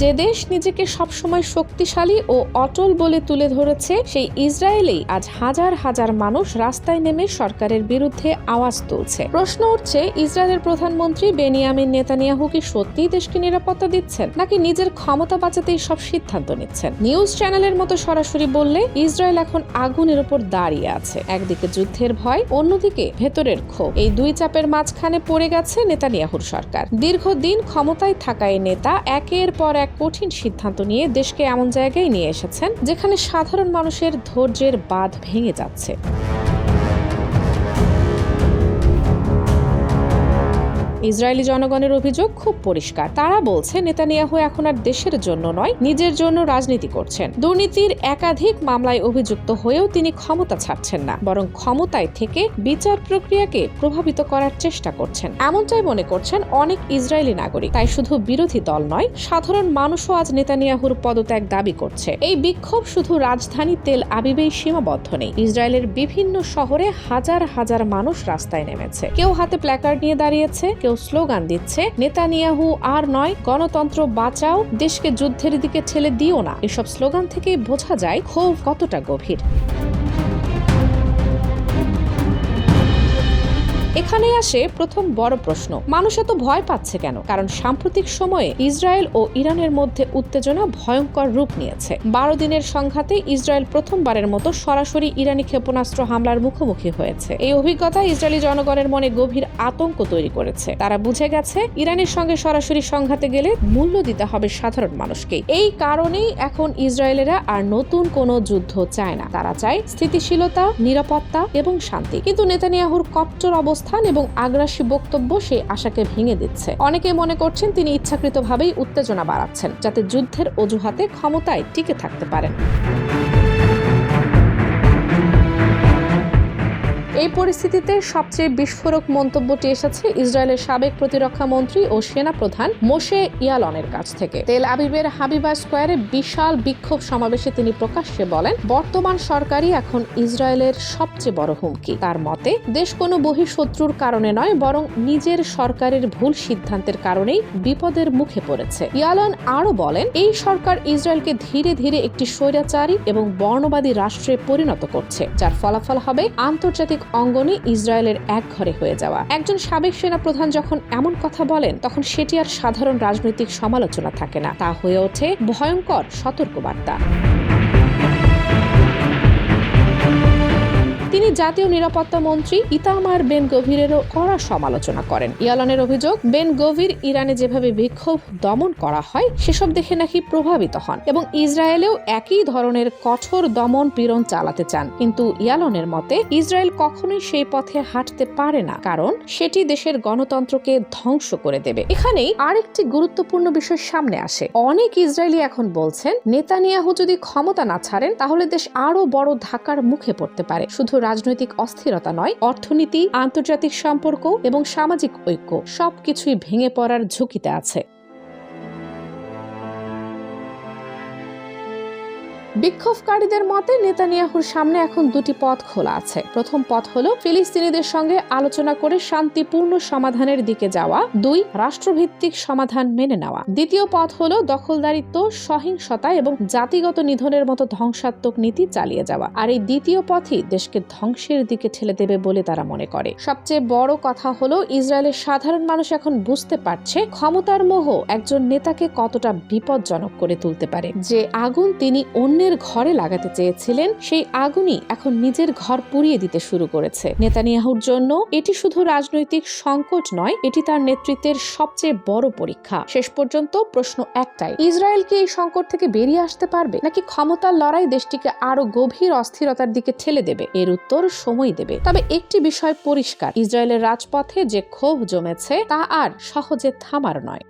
যে দেশ নিজেকে সবসময় শক্তিশালী ও অটল বলে তুলে ধরেছে, সেই ইসরায়েলেই আজ হাজার হাজার মানুষ রাস্তায় নেমে সরকারের বিরুদ্ধে আওয়াজ তুলছে। প্রশ্ন উঠছে, ইসরায়েলের প্রধানমন্ত্রী বেনিয়ামিন নেতানিয়াহু কি সত্যিই দেশকে নিরাপত্তা দিচ্ছেন, নাকি নিজের ক্ষমতা বাঁচাতেই সব সিদ্ধান্ত নিচ্ছেন? নিউজ চ্যানেলের মতো সরাসরি বললে, ইসরায়েল এখন আগুনের উপর দাঁড়িয়ে আছে। একদিকে যুদ্ধের ভয়, অন্যদিকে ভেতরের ক্ষোভ। এই দুই চাপের মাঝখানে পড়ে গেছে নেতানিয়াহুর সরকার। দীর্ঘদিন ক্ষমতায় থাকা এই নেতা একের পর এক কঠিন সিদ্ধান্ত নিয়ে দেশকে এমন জায়গায় নিয়ে এসেছেন যেখানে সাধারণ মানুষের ধৈর্যের বাঁধ ভেঙে যাচ্ছে। ইসরায়েলি জনগণের অভিযোগ খুব পরিষ্কার। তারা বলছে, নেতানিয়াহু এখন আর দেশের জন্য নয়, নিজের জন্য রাজনীতি করছেন। দুর্নীতির একাধিক মামলায় অভিযুক্ত হয়েও তিনি ক্ষমতা ছাড়ছেন না, বরং ক্ষমতায় থেকে বিচার প্রক্রিয়াকে প্রভাবিত করার চেষ্টা করছেন। এমনটাই মনে করছেন অনেক ইসরায়েলি নাগরিক। তাই শুধু বিরোধী দল নয়, সাধারণ মানুষও আজ নেতানিয়াহুর পদত্যাগ দাবি করছে। এই বিক্ষোভ শুধু রাজধানী তেল আবিবেই সীমাবদ্ধ নেই। ইসরায়েলের বিভিন্ন শহরে হাজার হাজার মানুষ রাস্তায় নেমেছে। কেউ হাতে প্ল্যাকার্ড নিয়ে দাঁড়িয়েছে, কেউ স্লোগান দিচ্ছে, নেতানিয়াহু আর নয়, গণতন্ত্র বাঁচাও, দেশকে যুদ্ধের দিকে ঠেলে দিও না। এসব স্লোগান থেকেই বোঝা যায় ক্ষোভ কতটা গভীর। এখানেই আসে প্রথম বড় প্রশ্ন। মানুষ এত ভয় পাচ্ছে কেন? কারণ সাম্প্রতিক সময়ে ইসরায়েল ও ইরানের মধ্যে উত্তেজনা ভয়ঙ্কর রূপ নিয়েছে। বারো দিনের সংঘাতে ইসরায়েল প্রথমবারের মতো সরাসরি ইরানি ক্ষেপণাস্ত্র হামলার মুখোমুখি হয়েছে। এই অভিজ্ঞতা ইসরায়েলি জনগণের মনে গভীর আতঙ্ক তৈরি করেছে। তারা বুঝে গেছে, ইরানের সঙ্গে সরাসরি সংঘাতে গেলে মূল্য দিতে হবে সাধারণ মানুষকে এই কারণেই এখন ইসরায়েলেরা আর নতুন কোনো যুদ্ধ চায় না। তারা চায় স্থিতিশীলতা, নিরাপত্তা এবং শান্তি। কিন্তু নেতানিয়াহুর কট্টর অবস্থান এবং আগ্রাসী বক্তব্য সেই আশাকে ভেঙে দিচ্ছে। অনেকে মনে করছেন তিনি ইচ্ছাকৃতভাবেই উত্তেজনা বাড়াচ্ছেন, যাতে যুদ্ধের অজুহাতে ক্ষমতায় টিকে থাকতে পারেন। এই পরিস্থিতিতে সবচেয়ে বিস্ফোরক মন্তব্যটি এসেছে ইসরায়েলের সাবেক প্রতিরক্ষা মন্ত্রী ও সেনা প্রধান মোশে ইয়ালনের কাছ থেকে। তেল আবিবের হাবিবা স্কোয়ারে বিশাল বিক্ষোভ সমাবেশে তিনি প্রকাশ্যে বলেন, বর্তমান সরকারই এখন ইসরায়েলের সবচেয়ে বড় হুমকি। তার মতে, দেশ কোনো বহিঃশত্রুর কারণে নয়, বরং নিজের সরকারের ভুল সিদ্ধান্তের কারণেই বিপদের মুখে পড়েছে। ইয়ালন আরও বলেন, এই সরকার ইসরায়েলকে ধীরে ধীরে একটি স্বৈরাচারী এবং বর্ণবাদী রাষ্ট্রে পরিণত করছে, যার ফলাফল হবে আন্তর্জাতিক অঙ্গনে ইসরায়েলের এক ঘরে হয়ে যাওয়া। একজন সাবেক সেনা প্রধান যখন এমন কথা বলেন, তখন সেটি আর সাধারণ রাজনৈতিক সমালোচনা থাকে না। তা হয়ে ওঠে ভয়ঙ্কর সতর্কবার্তা। তিনি জাতীয় নিরাপত্তা মন্ত্রী ইতামার বেন গভীরেরও কড়া সমালোচনা করেন। ইয়ালনের অভিযোগ, বেন গভীর ইরানে যেভাবে বিক্ষোভ দমন করা হয়, সেসব দেখে নাকি প্রভাবিত হন এবং ইসরায়েলেও একই ধরনের কঠোর দমন পীড়ন চালাতে চান। কিন্তু ইয়ালনের মতে, ইসরায়েল কখনোই সেই পথে হাঁটতে পারে না, কারণ সেটি দেশের গণতন্ত্রকে ধ্বংস করে দেবে। এখানেই আরেকটি গুরুত্বপূর্ণ বিষয় সামনে আসে। অনেক ইসরায়েলি এখন বলছেন, নেতানিয়াহু যদি ক্ষমতা না ছাড়েন, তাহলে দেশ আরও বড় ধাক্কার মুখে পড়তে পারে। শুধু রাজনৈতিক অস্থিরতা নয় অর্থনীতি আন্তর্জাতিক সম্পর্ক এবং সামাজিক ঐক্য সবকিছুই ভেঙে পড়ার ঝুঁকিতে আছে। বিক্ষোভকারীদের মতে, নেতানিয়াহুর সামনে এখন দুটি পথ খোলা আছে। প্রথম পথ হলো ফিলিস্তিনিদের সঙ্গে আলোচনা করে শান্তিপূর্ণ সমাধানের দিকে যাওয়া। দুই, রাষ্ট্রভিত্তিক সমাধান মেনে নেওয়া। দ্বিতীয় পথ হলো দখলদারিত্ব, সহিংসতা এবং জাতিগত নিধনের মতো ধ্বংসাত্মক নীতি চালিয়ে যাওয়া। আর এই দ্বিতীয় পথই দেশকে ধ্বংসের দিকে ঠেলে দেবে বলে তারা মনে করে। সবচেয়ে বড় কথা হলো, ইসরায়েলের সাধারণ মানুষ এখন বুঝতে পারছে, ক্ষমতার মোহ একজন নেতাকে কতটা বিপজ্জনক করে তুলতে পারে। যে আগুন তিনি অন্যের ঘরে লাগাতে চেয়েছিলেন, সেই আগুনই এখন নিজের ঘর পুড়িয়ে দিতে শুরু করেছে। নেতানিয়াহুর জন্য এটি শুধু রাজনৈতিক সংকট নয়, এটি তার নেতৃত্বের সবচেয়ে বড় পরীক্ষা। শেষ পর্যন্ত প্রশ্ন একটাই, ইসরায়েল কি এই সংকট থেকে বেরিয়ে আসতে পারবে, নাকি ক্ষমতার লড়াই দেশটিকে আরও গভীর অস্থিরতার দিকে ঠেলে দেবে? এর উত্তর সময় দেবে। তবে একটি বিষয় পরিষ্কার, ইসরায়েলের রাজপথে যে ক্ষোভ জমেছে, তা আর সহজে থামার নয়।